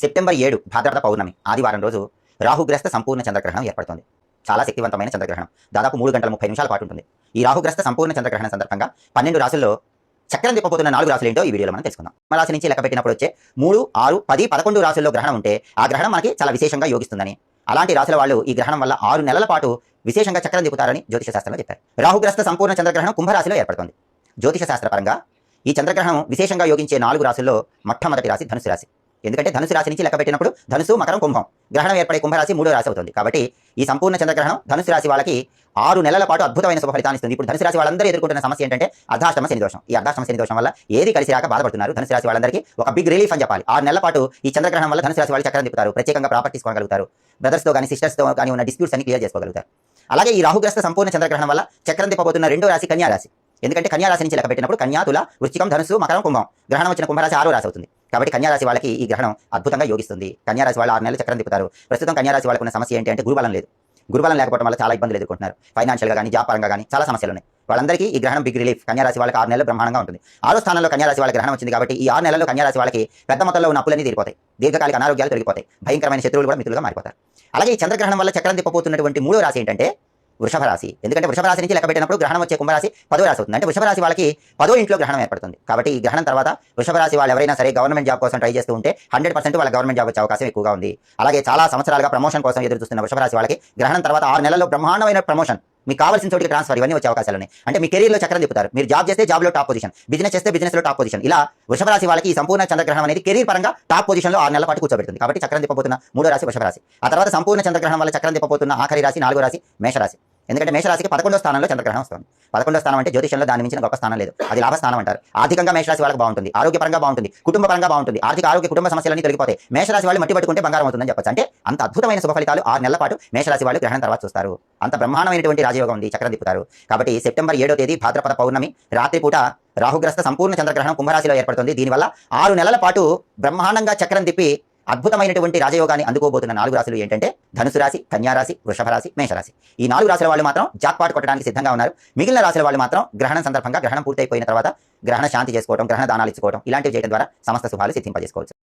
September ఏడు భాద్రపద పౌర్ణమి ఆదివారం రోజు రాహుగ్రస్త సంపూర్ణ చంద్రగ్రహణం ఏర్పడుతుంది. చాలా శక్తివంతమైన చంద్రగ్రహణం. దాదాపు మూడు గంటల ముప్పై నిమిషాల పాటు ఉంటుంది. ఈ రాహుగ్రస్త సంపూర్ణ చంద్రగ్రహణం సందర్భంగా పన్నెండు రాసుల్లో చక్రం తిప్పబోతున్న నాలుగు రాసులు ఏంటో ఈ వీడియోలో మనం తెలుసుకుందాం. మన రాశి నుంచి లెక్క పెట్టినప్పుడు వచ్చే మూడు ఆరు పది పదకొండు రాశుల్లో గ్రహణం ఉంటే ఆ గ్రహణం మనకి చాలా విశేషంగా యోగిస్తుందని. అలాంటి రాసుల వాళ్ళు ఈ గ్రహణం వల్ల ఆరు నెలల పాటు విశేషంగా చక్రం తిప్పుతారని జ్యోతిష శాస్త్రంలో చెప్పారు రాహుగ్రస్త సంపూర్ణ చంద్రగ్రహణం కుంభరాశిలో ఏర్పడుతుంది. జ్యోతిష శాస్త్రపరంగా ఈ చంద్రగ్రహణం విశేషంగా యోగించే నాలుగు రాశుల్లో మొట్టమొదటి రాశి ధనుసు రాశి. ఎందుకంటే ధనుసు రాశి నుంచి లెక్క పెట్టినప్పుడు ధనుసు మకరం కుంభం. గ్రహణం ఏర్పడే కుంభరాశి మూడో రాశి అవుతుంది. కాబట్టి ఈ సంపూర్ణ చంద్రగ్రహణం ధనుసు రాశి వాళ్ళకి ఆరు నెలల పాటు అద్భుతమైన శుభ ఫలితాన్ని ఇస్తుంది. ఇప్పుడు ధనుసు రాశి వాళ్ళందరూ ఎదుర్కొంటున్న సమస్య ఏంటంటే అర్ధాష్టమ శని దోషం. ఈ అర్ధాష్టమ శని దోషం వల్ల ఏది కలిసి రాక బాధపడుతున్నారు? ధనుసు రాశి వాళ్ళందరికీ ఒక బిగ్ రిలీఫ్ అని చెప్పాలి. ఆరు నెలల పాటు ఈ చంద్రగ్రహణం వల్ల ధనుసు రాశి వాళ్ళు చక్రం తిప్పుతారు. ప్రత్యేకంగా ప్రాపర్టీస్ కొనగలుగుతారు. బ్రదర్స్తో కానీ సిస్టర్స్తో కానీ ఉన్న డిస్ప్యూట్స్ అన్ని క్లియర్ చేసుకోగలుగుతారు. అలాగే ఈ రాహుగ్రస్త సంపూర్ణ చంద్రగ్రహణం వల్ల చక్రం తిప్పబోతున్న రెండో రాశి కాబట్టి కన్యారాశి వాళ్ళకి ఈ గ్రహణం అద్భుతంగా యోగిస్తుంది. కన్యారాశి వాళ్ళు ఆరు నెలలు చక్రం తిప్పుతారు. ప్రస్తుతం కన్యారాశి వాళ్ళకున్న సమస్య ఏంటి అంటే గురుబలం లేదు. గురుబలం లేకపోవడం వల్ల చాలా ఇబ్బందులు ఎదుర్కొంటున్నారు. ఫైనాన్షియల్గా కానీ జాబ్ పరంగా కానీ చాలా సమస్యలు ఉన్నాయి. వాళ్ళందరికీ ఈ గ్రహణం బిగ్ రిలీఫ్ కన్యారాశి వాళ్ళకి ఆరు నెలలు బ్రహ్మాండంగా ఉంటుంది. ఆరో స్థానంలో కన్యారాశి వాళ్ళకి గ్రహణం వచ్చింది కాబట్టి ఈ ఆరు నెలల్లో కన్యారాశి వాళ్ళకి పెద్ద మొత్తంలో ఉన్న అప్పులన్నీ తీరిపోతాయి. దీర్ఘకాలిక అనారోగ్యాలు తొలగిపోతాయి భయంకరమైన శత్రువులు కూడా మిత్రులుగా మారిపోతారు. అలాగే ఈ చంద్రగ్రహణం వల్ల చక్రం తిప్పబోతున్నటువంటి మూడో రాశి ఏంటంటే వృషభ రాశి ఎందుకంటే వృషభ రాశి నుంచి లెక్క పెట్టినప్పుడు గ్రహణం వచ్చే కుంభరాశి పదో రాశి అవుతుంది. అంటే వృషభ రాశి వాళ్ళకి పదో ఇంట్లో గ్రహణం ఏర్పడుతుంది. కాబట్టి ఈ గ్రహణం తర్వాత వృషభ రాశి వాళ్ళు ఎవరైనా సరే గవర్నమెంట్ జాబ్ కోసం ట్రై చేస్తూ ఉంటే హండ్రెడ్ పర్సెంట్ వాళ్ళ గవర్నమెంట్ జాబ్ వచ్చే అవకాశం ఎక్కువగా ఉంది. అలాగే చాలా సంవత్సరాలుగా ప్రమోషన్ కోసం ఎదురు చూస్తున్న వృషభ రాశి వాళ్ళకి గ్రహణం తర్వాత ఆరు నెలల్లో బ్రహ్మాండమైన ప్రమోషన్. మీకు కావాల్సిన చోటికి ట్రాన్స్ఫర్ ఇవన్నీ వచ్చే అవకాశాలు ఉన్నాయి. అంటే మీ కెరీర్లో చక్రం తిప్పుతారు. మీరు జాబ్ చేస్తే జాబ్లో టాప్ పొజిషన్ బిజినెస్ చేస్తే బిజినెస్లో టాప్ పొజిషన్ ఇలా వృషభ రాశి వాళ్ళకి ఈ సంపూర్ణ చంద్రగ్రహణం అనేది కెరీర్ పరంగా టాప్ పొజిషన్లో ఆరు నెలల పాటు కూర్చోబెడుతుంది. కాబట్టి చక్రం తిప్పబోతున్న మూడో రాశి వృషభ రాశి. ఆ తర్వాత సంపూర్ణ చంద్రగ్రహణం వల్ల చక్రం తిప్పబోతున్న ఆఖరి రాశి నాలుగో రాశి మేషరాశి. ఎందుకంటే మేషరాశికి పదకొండో స్థానంలో చంద్రగ్రహణం వస్తుంది. పదకొండో స్థానం అంటే జ్యోతిషంలో దాని మించిన గొప్ప స్థానం లేదు. అది లాభస్థానం అంటారు ఆర్థికంగా మేషరాశి వాళ్ళకి బాగుంటుంది. ఆరోగ్యపరంగా బాగుంటుంది. కుటుంబ పరంగా బాగుంటుంది. ఆర్థిక ఆరోగ్య కుటుంబ సమస్యలన్నీ తొలగిపోతాయి. మేషరాశి వాళ్ళు మట్టి పట్టుకుంటే బంగారం అవుతుందని చెప్పచ్చు. అంటే అంత అద్భుతమైన శుభ ఫలితాలు ఆరు నెలల పాటు మేషరాశి వాళ్ళు గ్రహణం తర్వాత చూస్తారు. అంత బ్రహ్మాండమైనటువంటి రాజయోగం ఉంది. చక్రం తిప్పుతారు. కాబట్టి సెప్టెంబర్ ఏడో తేదీ భాద్రపద పౌర్ణమి రాత్రిపూట రాహుగ్రస్త సంపూర్ణ చంద్రగ్రహణం కుంభరాశిలో ఏర్పడుతుంది. దీనివల్ల ఆరు నెలల పాటు బ్రహ్మాండంగా చక్రం తిప్పి అద్భుతమైనటువంటి రాజయోగాన్ని అందుకోబోతున్న నాలుగు రాశులు ఏంటంటే ధనుసు రాశి కన్యా రాశి వృషభ రాశి మేషరాశి ఈ నాలుగు రాశుల వాళ్ళు మాత్రం జాక్పాట్ కొట్టడానికి సిద్ధంగా ఉన్నారు. మిగిలిన రాశుల వాళ్ళు మాత్రం గ్రహణం సందర్భంగా గ్రహణం పూర్తయిపోయిన తర్వాత గ్రహణ శాంతి చేసుకోవడం గ్రహణ దానాలు ఇచ్చుకోవడం ఇలాంటివి చేయడం ద్వారా సమస్త శుభాలు సిద్ధింపజేసుకోవచ్చు.